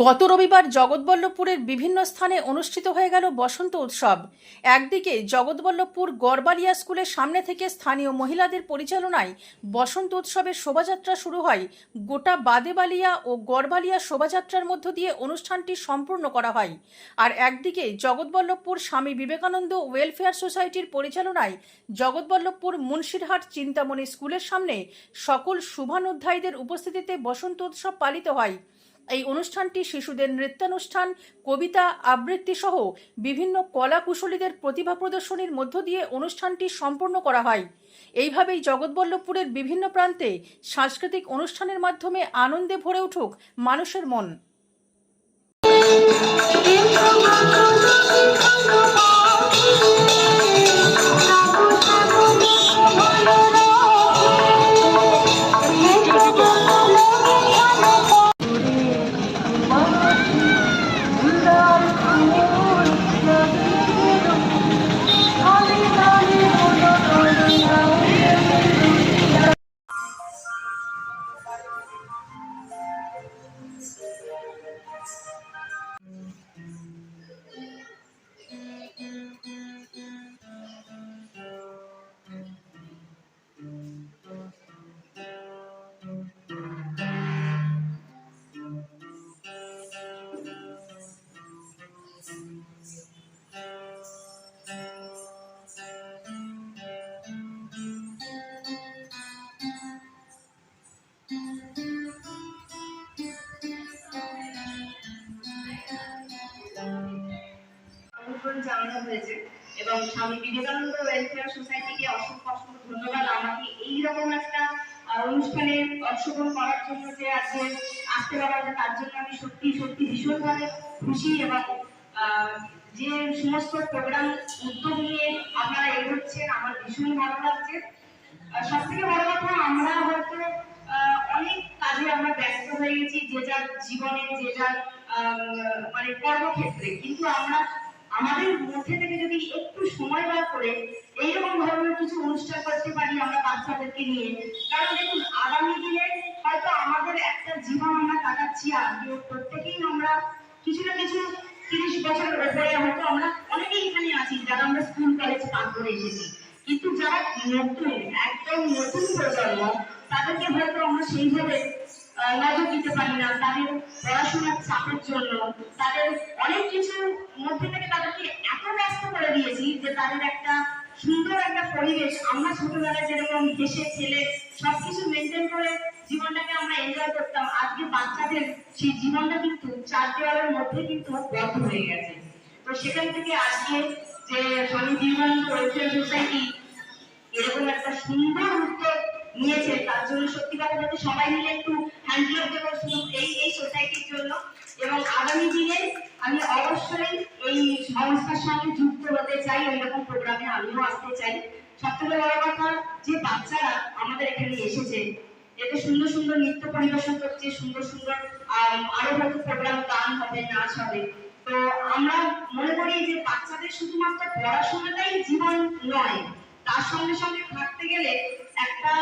গত রবিবার জগৎবল্লভপুরের বিভিন্ন স্থানে অনুষ্ঠিত হয়ে গেল বসন্ত উৎসব। একদিকে জগৎবল্লভপুর গড়বালিয়া স্কুলের সামনে থেকে স্থানীয় মহিলাদের পরিচালনায় বসন্ত উৎসবের শোভাযাত্রা শুরু হয়। গোটা বাদেবালিয়া ও গড়বালিয়া শোভাযাত্রার মধ্য দিয়ে অনুষ্ঠানটি সম্পূর্ণ করা হয়। আর একদিকে জগৎবল্লভপুর স্বামী বিবেকানন্দ ওয়েলফেয়ার সোসাইটির পরিচালনায় জগৎবল্লভপুর মুন্সিরহাট চিন্তামণি স্কুলের সামনে সকল শুভানুধ্যায়ীদের উপস্থিতিতে বসন্ত উৎসব পালিত হয়। এই অনুষ্ঠানটি শিশুদের নৃত্যানুষ্ঠান, কবিতা আবৃত্তি সহ বিভিন্ন কলা কুশলীদের প্রতিভা প্রদর্শনীর মধ্য দিয়ে অনুষ্ঠানটি সম্পন্ন করা হয়। এইভাবেই জগৎবল্লভপুরের বিভিন্ন প্রান্তে সাংস্কৃতিক অনুষ্ঠানের মাধ্যমে আনন্দে ভরে উঠুক মানুষের মন। এবং স্বামী বিবেকানন্দ ওয়েলফেয়ার সোসাইটিকে অসংখ্য অসংখ্য ধন্যবাদ। আমাকে এইরকম একটা অনুষ্ঠানে অংশগ্রহণ করার জন্য যে আজকে আসতে পারা তার জন্য আমি সত্যি সত্যি ভীষণভাবে খুশি এবং যে সমস্ত প্রোগ্রাম উদ্যোগ নিয়ে আপনারা এগোচ্ছেন, আমার ভীষণ ভালো লাগছে। সব থেকে বড় কথা, আমরা হয়তো অনেক কাজে আমরা ব্যস্ত হয়ে গেছি, যে যার জীবনে, যে যার মানে কর্মক্ষেত্রে। কিন্তু আমরা আমাদের মধ্যে থেকে যদি একটু সময় বার করে এইরকম ধরনের কিছু অনুষ্ঠান করতে পারি আমরা বাচ্চাদেরকে নিয়ে। কারণ দেখুন, আগামী দিনে হয়তো আমাদের একটা জীবন আমরা কাটাচ্ছি কেউ প্রত্যেকেই আমরা কিছু না কিছু তিরিশ বছরের উপরে হয়তো আমরা অনেকেই এখানে আছি, যারা আমরা স্কুল কলেজ পার করে এসেছি। কিন্তু যারা নতুন, একদম নতুন প্রজন্ম, তাদেরকে হয়তো আমরা সেইভাবে নজর দিতে পারি না। তাদের পড়াশোনার চাপের জন্য, তাদের অনেক কিছুর মধ্যে থেকে তাদেরকে এত ব্যস্ত করে দিয়েছি যে তাদের একটা সুন্দর একটা পরিবেশ, আমরা ছোটবেলায় যেরকম হেসে খেলে সবকিছু মেনটেন করে জীবনটাকে আমরা এনজয় করতাম। আজকে বাচ্চাদের সেই জীবনটা কিন্তু চার দেওয়ালের মধ্যে কিন্তু বদ্ধ হয়ে গেছে। তো সেখান থেকে আজকে যে স্বামী বিবেকানন্দ ওয়েলফেয়ার সোসাইটি এরকম একটা সুন্দর উদ্যোগ নিয়েছে, তার জন্য সত্যি কথা বলতে সবাই মিলে একটু হ্যান্ডগ্লোভ দেবো শুধু এই এই সোসাইটির জন্য। এবং আগামী দিনে আমি অবশ্যই এই সংস্থার সঙ্গে যুক্ত হতে চাই এরকম প্রোগ্রামে আমিও আসতে চাই। সব থেকে বড় কথা, যে বাচ্চারা আমাদের এখানে এসেছে, এতে সুন্দর সুন্দর নৃত্য পরিবেশন করছে, সুন্দর সুন্দর আরও হয়তো প্রোগ্রাম গান হবে, নাচ হবে। তো আমরা মনে করি যে বাচ্চাদের শুধুমাত্র পড়াশোনাটাই জীবন নয়, তার সঙ্গে সঙ্গে থাকতে গেলে একটা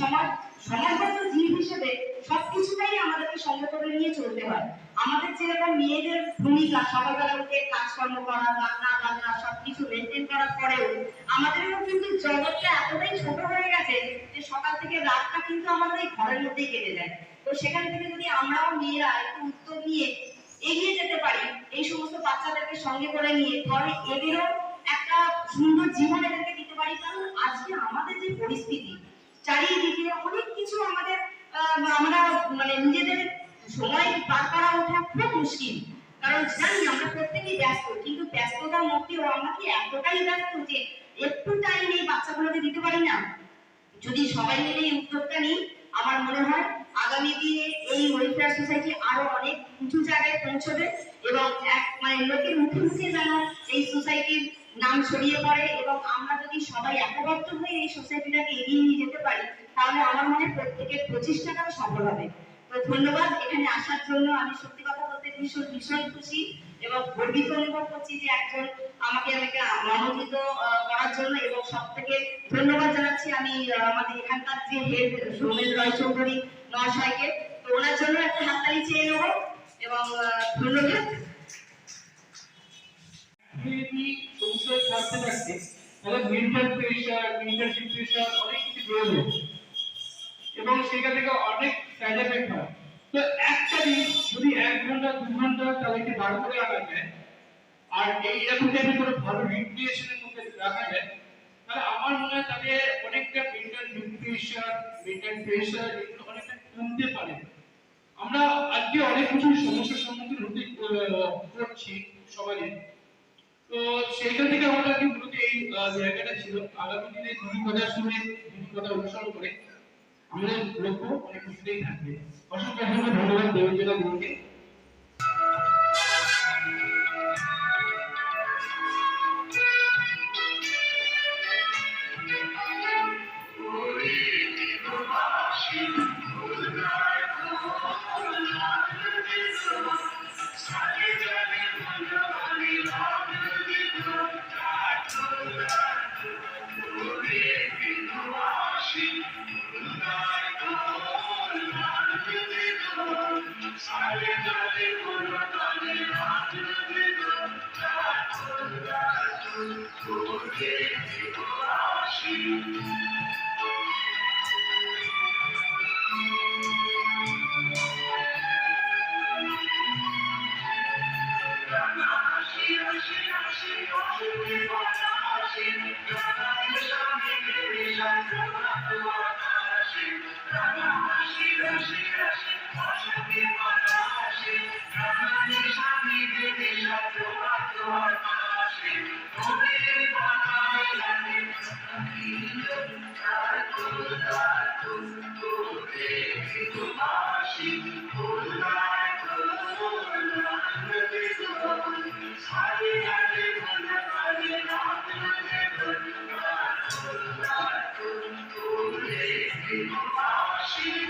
সমাজ, সমাজগত জীব হিসেবে সবকিছুটাই আমাদেরকে সঙ্গে করে নিয়ে চলতে হয়। আমাদের যেরকম মেয়েদের ভূমিকা সকালবেলা উঠে কাজকর্ম করা, রান্না বান্না, সবকিছু মেনটেন করার পরেও, আমাদেরও কিন্তু জগৎটা এতটাই ছোট হয়ে গেছে যে সকাল থেকে রাতটা কিন্তু আমাদের এই ঘরের মধ্যেই কেটে যায়। তো সেখান থেকে যদি আমরাও মেয়েরা একটু উদ্যোগ নিয়ে এগিয়ে যেতে পারি, এই সমস্ত বাচ্চাদেরকে সঙ্গে করে নিয়ে, তাহলে এদেরও একটা সুন্দর জীবন এদেরকে পারি, কারণ আজকে আমাদের যে পরিস্থিতি, চারিদিকে অনেক কিছু আমাদের আমরা মানে নিজেদের সময় পার করা ওঠা খুব মুশকিল। কারণ জানি আমরা প্রত্যেকেই ব্যস্ত, কিন্তু ব্যস্ততার মধ্যেও আমরা কি এতটাই ব্যস্ত যে একটু টাইম এই বাচ্চাগুলোকে দিতে পারি না? যদি সবাই মিলে এই উদ্যোগটা নিই, আমার মনে হয় আগামী দিনে এই ওয়েলফেয়ার সোসাইটি আরও অনেক উঁচু জায়গায় পৌঁছবে এবং এক মানে লোকের মুখে মুখে যেন এই সোসাইটির নাম ছড়িয়ে পড়ে এবং আমরা যদি সবাই একবদ্ধ হয়ে এই সোসাইটিটাকে এগিয়ে নিয়ে যেতে পারি, তাহলে আমার মনে প্রত্যেকের প্রচেষ্টাটাও সফল হবে। তো ধন্যবাদ, এখানে আসার জন্য আমি সত্যি কথা বলতে ভীষণ ভীষণ খুশি এবং গর্বিত অনুভব করছি যে একজন আমাকে আমাকে আমন্ত্রিত করার জন্য এবং সব থেকে ধন্যবাদ জানাচ্ছি আমি আমাদের এখানকার যে হেড সৌমেন রয় চৌধুরী মহাশয়কে। তো ওনার জন্য একটা হাততালি চেয়ে নেব এবং ধন্যবাদ। সংসার থাকতে থাকতে তাহলে মেন্টাল প্রেশার মেন্টাল ডিপ্রেশন অনেক কিছু বেড়ে যায় এবং সেখান থেকে অনেক সাইড এফেক্ট হয়। তো একটা দিন যদি এক ঘণ্টা, দু ঘণ্টা তাদেরকে বার করে রাখা যায়, আর এই এরকম টাইপের কোনো ভালো রিক্রিয়েশনের মধ্যে রাখা যায়, তাহলে আমার মনে হয় তাদের অনেকটা মেন্টাল ডিপ্রেশন মেন্টাল প্রেশার এগুলো অনেকটা কমতে পারে। আমরা আজকে অনেক কিছু সমস্যার সম্মুখীন হতে করছি সবাই। সেইখান থেকে আমরা কি মূলত এই জায়গাটা ছিল? আগামী দিনে দুই কথা শুনে দুই কথা অনুসরণ করে আমাদের লক্ষ্য অনেক কিছুতেই থাকবে। অসংখ্য ধন্যবাদ দেবেন্দ্র গুরুকে Thank you.